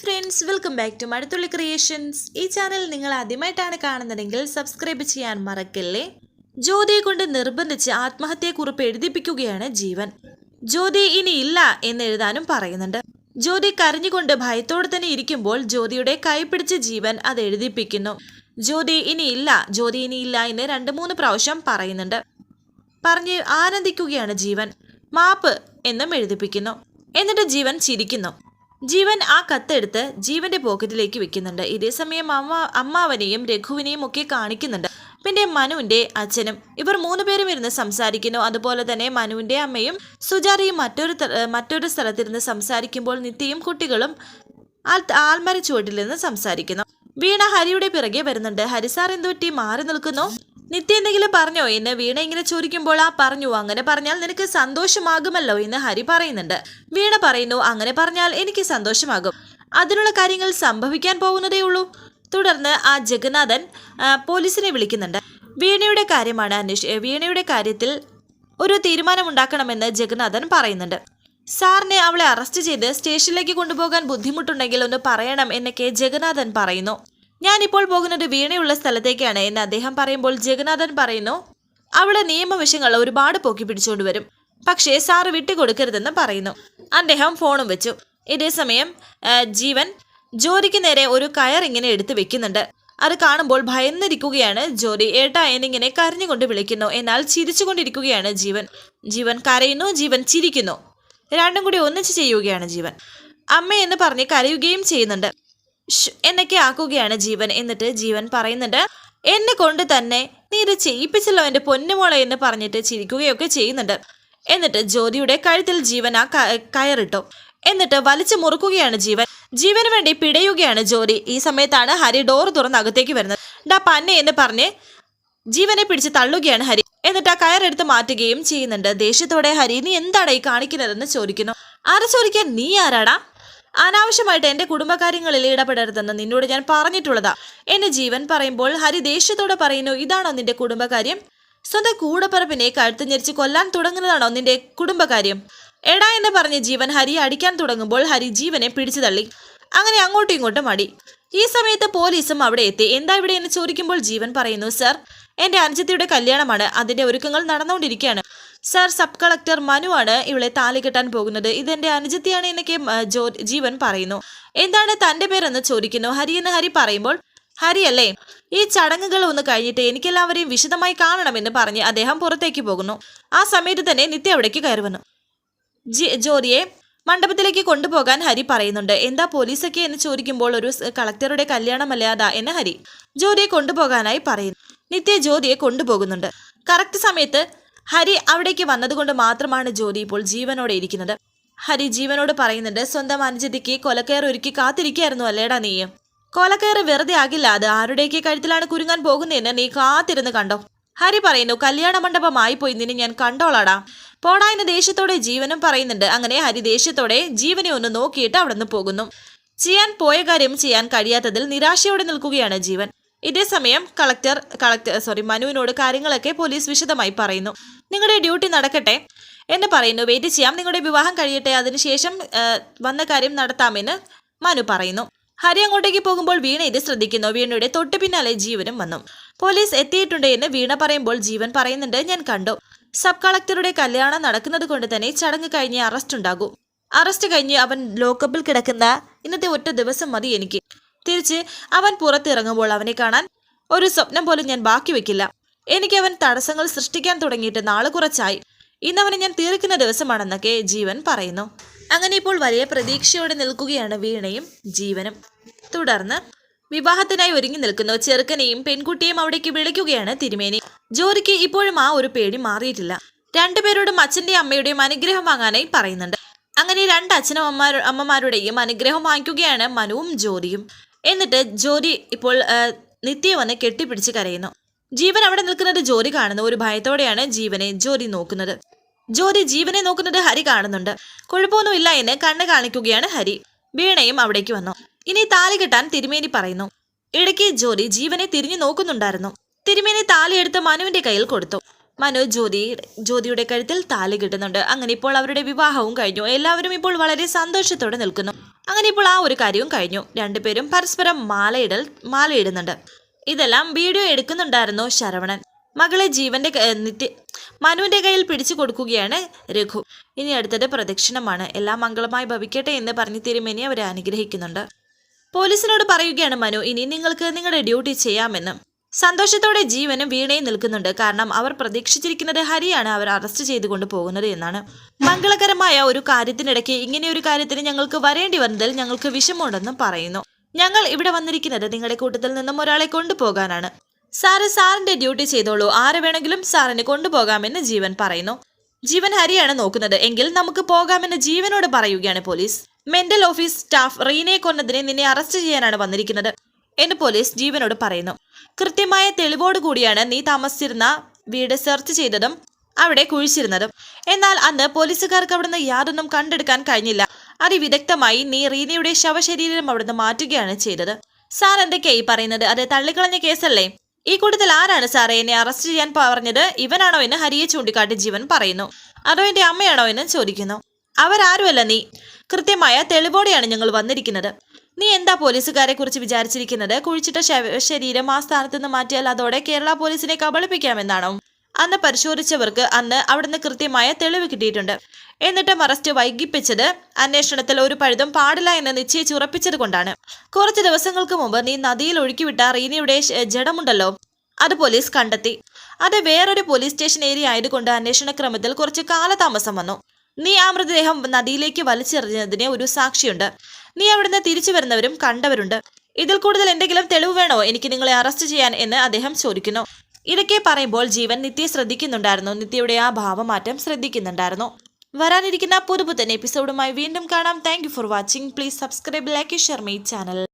Friends welcome back to Mazhathulli creations ഈ channel നിങ്ങൾ ആദ്യമായിട്ടാണ് കാണുന്നതെങ്കിൽ സബ്സ്ക്രൈബ് ചെയ്യാൻ മറക്കല്ലേ? ജ്യോതിയെ കൊണ്ട് നിർബന്ധിച്ച് ആത്മഹത്യയെക്കുറിപ്പ് എഴുതിപ്പിക്കുകയാണ് ജീവൻ. ജ്യോതി ഇനി ഇല്ല എന്ന് എഴുതാനും പറയുന്നുണ്ട്. ജ്യോതി കരഞ്ഞുകൊണ്ട് ഭയത്തോടെ തന്നെ ഇരിക്കുമ്പോൾ ജ്യോതിയുടെ കൈ പിടിച്ച് ജീവൻ അത് എഴുതിപ്പിക്കുന്നു. ജ്യോതി ഇനി ഇല്ല ജ്യോതി ഇനി ഇല്ല എന്ന് രണ്ട് മൂന്ന് പ്രാവശ്യം പറയുന്നുണ്ട്. പറഞ്ഞ് ആനന്ദിക്കുകയാണ് ജീവൻ. മാപ്പ് എന്നും എഴുതിപ്പിക്കുന്നു. എന്നിട്ട് ജീവൻ ചിരിക്കുന്നു. ജീവൻ ആ കത്തെടുത്ത് ജീവന്റെ പോക്കറ്റിലേക്ക് വെക്കുന്നുണ്ട്. ഇതേസമയം അമ്മ അമ്മാവനെയും രഘുവിനെയും ഒക്കെ കാണിക്കുന്നുണ്ട്. പിന്നെ മനുവിന്റെ അച്ഛനും ഇവർ മൂന്നുപേരും ഇരുന്ന് സംസാരിക്കുന്നു. അതുപോലെ തന്നെ മനുവിന്റെ അമ്മയും സുജാതയും മറ്റൊരു മറ്റൊരു സ്ഥലത്തിരുന്ന് സംസാരിക്കുമ്പോൾ നിത്യയും കുട്ടികളും ആൽ ആൽമര ചുവട്ടിൽ നിന്ന് സംസാരിക്കുന്നു. വീണ ഹരിയുടെ പിറകെ വരുന്നുണ്ട്. ഹരി സാർ എന്തുപറ്റി മാറി നിൽക്കുന്നു? നിത്യ എന്തെങ്കിലും പറഞ്ഞോ? എന്ന് വീണ ഇങ്ങനെ ചോദിക്കുമ്പോൾ ആ പറഞ്ഞു അങ്ങനെ പറഞ്ഞാൽ നിനക്ക് സന്തോഷമാകുമല്ലോ എന്ന് ഹരി പറയുന്നുണ്ട്. വീണ പറയുന്നു അങ്ങനെ പറഞ്ഞാൽ എനിക്ക് സന്തോഷമാകും. അതിനുള്ള കാര്യങ്ങൾ സംഭവിക്കാൻ പോകുന്നതേ ഉള്ളൂ. തുടർന്ന് ആ ജഗന്നാഥൻ പോലീസിനെ വിളിക്കുന്നുണ്ട്. വീണയുടെ കാര്യമാണ് അന്വേഷി വീണയുടെ കാര്യത്തിൽ ഒരു തീരുമാനമുണ്ടാക്കണമെന്ന് ജഗന്നാഥൻ പറയുന്നുണ്ട്. സാറിനെ അവളെ അറസ്റ്റ് ചെയ്ത് സ്റ്റേഷനിലേക്ക് കൊണ്ടുപോകാൻ ബുദ്ധിമുട്ടുണ്ടെങ്കിൽ ഒന്ന് പറയണം എന്നൊക്കെ ജഗന്നാഥൻ പറയുന്നു. ഞാനിപ്പോൾ പോകുന്നത് വീണയുള്ള സ്ഥലത്തേക്കാണ് എന്ന് അദ്ദേഹം പറയുമ്പോൾ ജഗന്നാഥൻ പറയുന്നു അവളെ നിയമവശങ്ങൾ ഒരുപാട് പൊക്കി പിടിച്ചുകൊണ്ട് വരും. പക്ഷേ സാറ് വിട്ടുകൊടുക്കരുതെന്ന് പറയുന്നു. അദ്ദേഹം ഫോണും വെച്ചു. ഇതേസമയം ജീവൻ ജോലിക്ക് നേരെ ഒരു കയർ ഇങ്ങനെ എടുത്തു വെക്കുന്നുണ്ട്. അത് കാണുമ്പോൾ ഭയന്നിരിക്കുകയാണ് ജോലി ഏട്ടാ എന്നിങ്ങനെ കരഞ്ഞുകൊണ്ട് വിളിക്കുന്നു. എന്നാൽ ചിരിച്ചുകൊണ്ടിരിക്കുകയാണ് ജീവൻ. ജീവൻ കരയുന്നു ജീവൻ ചിരിക്കുന്നു. രണ്ടും കൂടി ഒന്നിച്ച് ചെയ്യുകയാണ് ജീവൻ. അമ്മ എന്ന് പറഞ്ഞ് കരയുകയും ചെയ്യുന്നുണ്ട്. എന്നൊക്കെ ആക്കുകയാണ് ജീവൻ. എന്നിട്ട് ജീവൻ പറയുന്നുണ്ട് എന്നെ കൊണ്ട് തന്നെ നീ ഇത് ചെയ്യിപ്പിച്ചല്ലോ എന്റെ പൊന്നുമോളെ എന്ന് പറഞ്ഞിട്ട് ചിരിക്കുകയൊക്കെ ചെയ്യുന്നുണ്ട്. എന്നിട്ട് ജ്യോതിയുടെ കഴുത്തിൽ ജീവൻ ആ കയറിട്ടു. എന്നിട്ട് വലിച്ചു മുറുക്കുകയാണ് ജീവൻ. ജീവന് വേണ്ടി പിടയുകയാണ് ജ്യോതി. ഈ സമയത്താണ് ഹരി ഡോർ തുറന്ന് അകത്തേക്ക് വരുന്നത്. ഡാ പന്നെ എന്ന് പറഞ്ഞ് ജീവനെ പിടിച്ച് തള്ളുകയാണ് ഹരി. എന്നിട്ട് ആ കയറെടുത്ത് മാറ്റുകയും ചെയ്യുന്നുണ്ട്. ദേഷ്യത്തോടെ ഹരി നീ എന്താണ് ഈ കാണിക്കുന്നതെന്ന് ചോദിക്കുന്നു? ആരെ ചോദിക്കാൻ? നീ ആരാടാ? അനാവശ്യമായിട്ട് എന്റെ കുടുംബകാര്യങ്ങളിൽ ഇടപെടരുതെന്ന് നിന്നോട് ഞാൻ പറഞ്ഞിട്ടുള്ളതാ. എന്നെ ജീവൻ പറയുമ്പോൾ ഹരി ദേഷ്യത്തോടെ പറയുന്നു ഇതാണോ നിന്റെ കുടുംബകാര്യം? സ്വന്തം കൂടപ്പറപ്പിനെ കഴുത്ത് ഞെരിച്ച് കൊല്ലാൻ തുടങ്ങുന്നതാണോ നിന്റെ കുടുംബകാര്യം? എടാ എന്ന് പറഞ്ഞ് ജീവൻ ഹരിയെ അടിക്കാൻ തുടങ്ങുമ്പോൾ ഹരി ജീവനെ പിടിച്ചു തള്ളി. അങ്ങനെ അങ്ങോട്ടും ഇങ്ങോട്ടും മടി. ഈ സമയത്ത് പോലീസും അവിടെ എത്തി. എന്താ ഇവിടെ? എന്ന് ചോദിക്കുമ്പോൾ ജീവൻ പറയുന്നു സർ എന്റെ അനുജത്തിയുടെ കല്യാണമാണ്. അതിന്റെ ഒരുക്കങ്ങൾ നടന്നുകൊണ്ടിരിക്കുകയാണ്. സർ സബ് കളക്ടർ മനു ആണ് ഇവളെ താലി കെട്ടാൻ പോകുന്നത്. ഇതെന്റെ അനുജത്തിയാണ് എന്നൊക്കെ ജോ ജീവൻ പറയുന്നു. എന്താണ് തന്റെ പേരെന്ന് ചോദിക്കുന്നു. ഹരി എന്ന് ഹരി പറയുമ്പോൾ ഹരി അല്ലേ? ഈ ചടങ്ങുകൾ ഒന്ന് കഴിഞ്ഞിട്ട് എനിക്കെല്ലാവരെയും വിശദമായി കാണണമെന്ന് പറഞ്ഞ് അദ്ദേഹം പുറത്തേക്ക് പോകുന്നു. ആ സമയത്ത് തന്നെ നിത്യ അവിടേക്ക് കയറി വന്നു. ജി- മണ്ഡപത്തിലേക്ക് കൊണ്ടുപോകാൻ ഹരി പറയുന്നുണ്ട്. എന്താ പോലീസൊക്കെ എന്ന് ചോദിക്കുമ്പോൾ ഒരു കളക്ടറുടെ കല്യാണമല്ലേ അതാ എന്ന് ഹരി ജോറിയെ കൊണ്ടുപോകാനായി പറയുന്നു. നിത്യ ജ്യോതിയെ കൊണ്ടുപോകുന്നുണ്ട്. കറക്റ്റ് സമയത്ത് ഹരി അവിടേക്ക് വന്നതുകൊണ്ട് മാത്രമാണ് ജ്യോതി ഇപ്പോൾ ജീവനോടെ ഇരിക്കുന്നത്. ഹരി ജീവനോട് പറയുന്നുണ്ട് സ്വന്തം അനുജതിക്ക് കൊലക്കയർ ഒരുക്കി കാത്തിരിക്കായിരുന്നു അല്ലേടാ നീ? കൊലക്കയർ വെറുതെ ആകില്ല അത് ആരുടെയൊക്കെ കഴുത്തിലാണ് കുരുങ്ങാൻ പോകുന്നതെന്ന് നീ കാത്തിരുന്ന് കണ്ടോ? ഹരി പറയുന്നു കല്യാണ മണ്ഡപമായി പോയി നിന്നെ ഞാൻ കണ്ടോളാടാ. പോടാ എന്ന് ദേഷ്യത്തോടെ ജീവനും പറയുന്നുണ്ട്. അങ്ങനെ ഹരി ദേഷ്യത്തോടെ ജീവനെ ഒന്ന് നോക്കിയിട്ട് അവിടെ നിന്ന് പോകുന്നു. ചെയ്യാൻ പോയ കാര്യം ചെയ്യാൻ കഴിയാത്തതിൽ നിരാശയോടെ നിൽക്കുകയാണ് ജീവൻ. ഇതേസമയം കളക്ടർ കളക്ടർ സോറി മനുവിനോട് കാര്യങ്ങളൊക്കെ പോലീസ് വിശദമായി പറയുന്നു. നിങ്ങളുടെ ഡ്യൂട്ടി നടക്കട്ടെ എന്ന് പറയുന്നു. വെയിറ്റ് ചെയ്യാം. നിങ്ങളുടെ വിവാഹം കഴിയട്ടെ. അതിനുശേഷം വന്ന കാര്യം നടത്താമെന്ന് മനു പറയുന്നു. ഹരി അങ്ങോട്ടേക്ക് പോകുമ്പോൾ വീണ ഇത് ശ്രദ്ധിക്കുന്നു. വീണയുടെ തൊട്ടു പിന്നാലെ ജീവനും വന്നു. പോലീസ് എത്തിയിട്ടുണ്ട് എന്ന് വീണ പറയുമ്പോൾ ജീവൻ പറയുന്നുണ്ട്. ഞാൻ കണ്ടു. സബ് കളക്ടറുടെ കല്യാണം നടക്കുന്നത് കൊണ്ട് തന്നെ ചടങ്ങ് കഴിഞ്ഞ് അറസ്റ്റ് ഉണ്ടാകും. അറസ്റ്റ് കഴിഞ്ഞ് അവൻ ലോക്കപ്പിൽ കിടക്കുന്ന ഇന്നത്തെ ഒറ്റ ദിവസം മതി എനിക്ക്. തിരിച്ച് അവൻ പുറത്തിറങ്ങുമ്പോൾ അവനെ കാണാൻ ഒരു സ്വപ്നം പോലും ഞാൻ ബാക്കി വെക്കില്ല. എനിക്ക് അവൻ തടസ്സങ്ങൾ സൃഷ്ടിക്കാൻ തുടങ്ങിയിട്ട് നാളെ കുറച്ചായി. ഇന്നവനെ ഞാൻ തീർക്കുന്ന ദിവസമാണെന്നൊക്കെ ജീവൻ പറയുന്നു. അങ്ങനെ ഇപ്പോൾ വലിയ പ്രതീക്ഷയോടെ നിൽക്കുകയാണ് വീണയും ജീവനും. തുടർന്ന് വിവാഹത്തിനായി ഒരുങ്ങി നിൽക്കുന്ന ചെറുക്കനെയും പെൺകുട്ടിയും അവിടേക്ക് വിളിക്കുകയാണ് തിരുമേനി. ജോലിക്ക് ഇപ്പോഴും ആ ഒരു പേടി മാറിയിട്ടില്ല. രണ്ടുപേരോടും അച്ഛന്റെയും അമ്മയുടെയും അനുഗ്രഹം വാങ്ങാനായി പറയുന്നുണ്ട്. അങ്ങനെ രണ്ട് അച്ഛനും അമ്മമാരുടെയും അനുഗ്രഹം വാങ്ങിക്കുകയാണ് മനുവും ജ്യോതിയും എന്നിട്ട് ജ്യോതി ഇപ്പോൾ നിത്യ വന്ന് കെട്ടിപ്പിടിച്ച് കരയുന്നു. ജീവൻ അവിടെ നിൽക്കുന്നത് ജോലി കാണുന്നു. ഒരു ഭയത്തോടെയാണ് ജീവനെ ജോലി നോക്കുന്നത്. ജോലി ജീവനെ നോക്കുന്നത് ഹരി കാണുന്നുണ്ട്. കുഴപ്പമൊന്നുമില്ല എന്ന് കണ്ണ് കാണിക്കുകയാണ് ഹരി. വീണയും അവിടേക്ക് വന്നു. ഇനി താലി കെട്ടാൻ തിരുമേനി പറയുന്നു. ഇടയ്ക്ക് ജോലി ജീവനെ തിരിഞ്ഞു നോക്കുന്നുണ്ടായിരുന്നു. തിരുമേനി താലി എടുത്ത് മനുവിന്റെ കയ്യിൽ കൊടുത്തു. മനു ജ്യോതി ജ്യോതിയുടെ കഴുത്തിൽ താലി കിട്ടുന്നുണ്ട്. അങ്ങനെ ഇപ്പോൾ അവരുടെ വിവാഹവും കഴിഞ്ഞു. എല്ലാവരും ഇപ്പോൾ വളരെ സന്തോഷത്തോടെ നിൽക്കുന്നു. അങ്ങനെ ഇപ്പോൾ ആ ഒരു കാര്യവും കഴിഞ്ഞു. രണ്ടുപേരും പരസ്പരം മാലയിടൽ മാലയിടുന്നുണ്ട്. ഇതെല്ലാം വീഡിയോ എടുക്കുന്നുണ്ടായിരുന്നു ശരവണൻ. മകളെ ജീവന്റെ നിത്യ മനുവിന്റെ കയ്യിൽ പിടിച്ചു കൊടുക്കുകയാണ് രഘു. ഇനി അടുത്തത് പ്രദക്ഷിണമാണ്. എല്ലാം മംഗളമായി ഭവിക്കട്ടെ എന്ന് പറഞ്ഞു തിരുമേനി അവരെ അനുഗ്രഹിക്കുന്നുണ്ട്. പോലീസിനോട് പറയുകയാണ് മനു ഇനി നിങ്ങൾക്ക് നിങ്ങളുടെ ഡ്യൂട്ടി ചെയ്യാമെന്ന്. സന്തോഷത്തോടെ ജീവനും വീണയും നിൽക്കുന്നുണ്ട്. കാരണം അവർ പ്രതീക്ഷിച്ചിരിക്കുന്നത് ഹരിയാണ് അവർ അറസ്റ്റ് ചെയ്തുകൊണ്ട് പോകുന്നത് എന്നാണ്. മംഗളകരമായ ഒരു കാര്യത്തിനിടയ്ക്ക് ഇങ്ങനെ ഒരു കാര്യത്തിന് ഞങ്ങൾക്ക് വരേണ്ടി വന്നതിൽ ഞങ്ങൾക്ക് വിഷമമുണ്ടെന്നും പറയുന്നു. ഞങ്ങൾ ഇവിടെ വന്നിരിക്കുന്നത് നിങ്ങളുടെ കൂട്ടത്തിൽ നിന്നും ഒരാളെ കൊണ്ടുപോകാനാണ്. സാറ് സാറിന്റെ ഡ്യൂട്ടി ചെയ്തോളൂ. ആരെ വേണമെങ്കിലും സാറിന് കൊണ്ടുപോകാമെന്ന് ജീവൻ പറയുന്നു. ജീവൻ ഹരിയാണ് നോക്കുന്നത്. എങ്കിൽ നമുക്ക് പോകാമെന്ന് ജീവനോട് പറയുകയാണ് പോലീസ്. മെന്റൽ ഓഫീസ് സ്റ്റാഫ് റീനയെ കൊന്നതിനെ നിന്നെ അറസ്റ്റ് ചെയ്യാനാണ് വന്നിരിക്കുന്നത് എന്ന് പോലീസ് ജീവനോട് പറയുന്നു. കൃത്യമായ തെളിവോട് കൂടിയാണ് നീ താമസിച്ചിരുന്ന വീട് സെർച്ച് ചെയ്തതും അവിടെ കുഴിച്ചിരുന്നതും. എന്നാൽ അന്ന് പോലീസുകാർക്ക് അവിടുന്ന് യാതൊന്നും കണ്ടെടുക്കാൻ കഴിഞ്ഞില്ല. അതിവിദഗ്ധമായി നീ റീനയുടെ ശവശരീരം അവിടുന്ന് മാറ്റുകയാണ് ചെയ്തത്. സാർ എന്തൊക്കെയായി പറയുന്നത്? അത് തള്ളിക്കളഞ്ഞ കേസല്ലേ? ഈ കൂട്ടത്തിൽ ആരാണ് സാറേ എന്നെ അറസ്റ്റ് ചെയ്യാൻ പറഞ്ഞത്? ഇവനാണോ എന്ന് ഹരിയെ ചൂണ്ടിക്കാട്ടി ജീവൻ പറയുന്നു. അതോ എന്റെ അമ്മയാണോ എന്ന് ചോദിക്കുന്നു. അവരാരുമല്ല നീ? കൃത്യമായ തെളിവോടെയാണ് ഞങ്ങൾ വന്നിരിക്കുന്നത്. നീ എന്താ പോലീസുകാരെ കുറിച്ച് വിചാരിച്ചിരിക്കുന്നത്? കുഴിച്ചിട്ട ശരീരം ആ സ്ഥാനത്ത് നിന്ന് മാറ്റിയാൽ അതോടെ കേരള പോലീസിനെ കബളിപ്പിക്കാമെന്നാണോ? അന്ന് പരിശോധിച്ചവർക്ക് അന്ന് അവിടുന്ന് കൃത്യമായ തെളിവ് കിട്ടിയിട്ടുണ്ട്. എന്നിട്ടും അറസ്റ്റ് വൈകിപ്പിച്ചത് അന്വേഷണത്തിൽ ഒരു പഴുതും പാടില്ല എന്ന് നിശ്ചയിച്ചുറപ്പിച്ചത് കൊണ്ടാണ്. കുറച്ച് ദിവസങ്ങൾക്ക് മുമ്പ് നീ നദിയിൽ ഒഴുക്കിവിട്ട റീനയുടെ ജഡമുണ്ടല്ലോ. അത് പോലീസ് കണ്ടെത്തി. അത് വേറൊരു പോലീസ് സ്റ്റേഷൻ ഏരിയ ആയതുകൊണ്ട് അന്വേഷണ ക്രമത്തിൽ കുറച്ച് കാലതാമസം വന്നു. നീ ആ മൃതദേഹം നദിയിലേക്ക് വലിച്ചെറിഞ്ഞതിന് ഒരു സാക്ഷിയുണ്ട്. നീ അവിടുന്ന് തിരിച്ചു വരുന്നവരും കണ്ടവരുണ്ട്. ഇതിൽ കൂടുതൽ എന്തെങ്കിലും തെളിവ് വേണോ? എനിക്ക് നിങ്ങളെ അറസ്റ്റ് ചെയ്യാൻ എന്ന് അദ്ദേഹം ചോദിക്കുന്നു. ഇതൊക്കെ പറയുമ്പോൾ ജീവൻ നിത്യയെ ശ്രദ്ധിക്കുന്നുണ്ടായിരുന്നു. നിത്യയുടെ ആ ഭാവമാറ്റം ശ്രദ്ധിക്കുന്നുണ്ടായിരുന്നു. വരാനിരിക്കുന്ന പുതുപുത്തൻ എപ്പിസോഡുമായി വീണ്ടും കാണാം. Thank for watching please subscribe like share my channel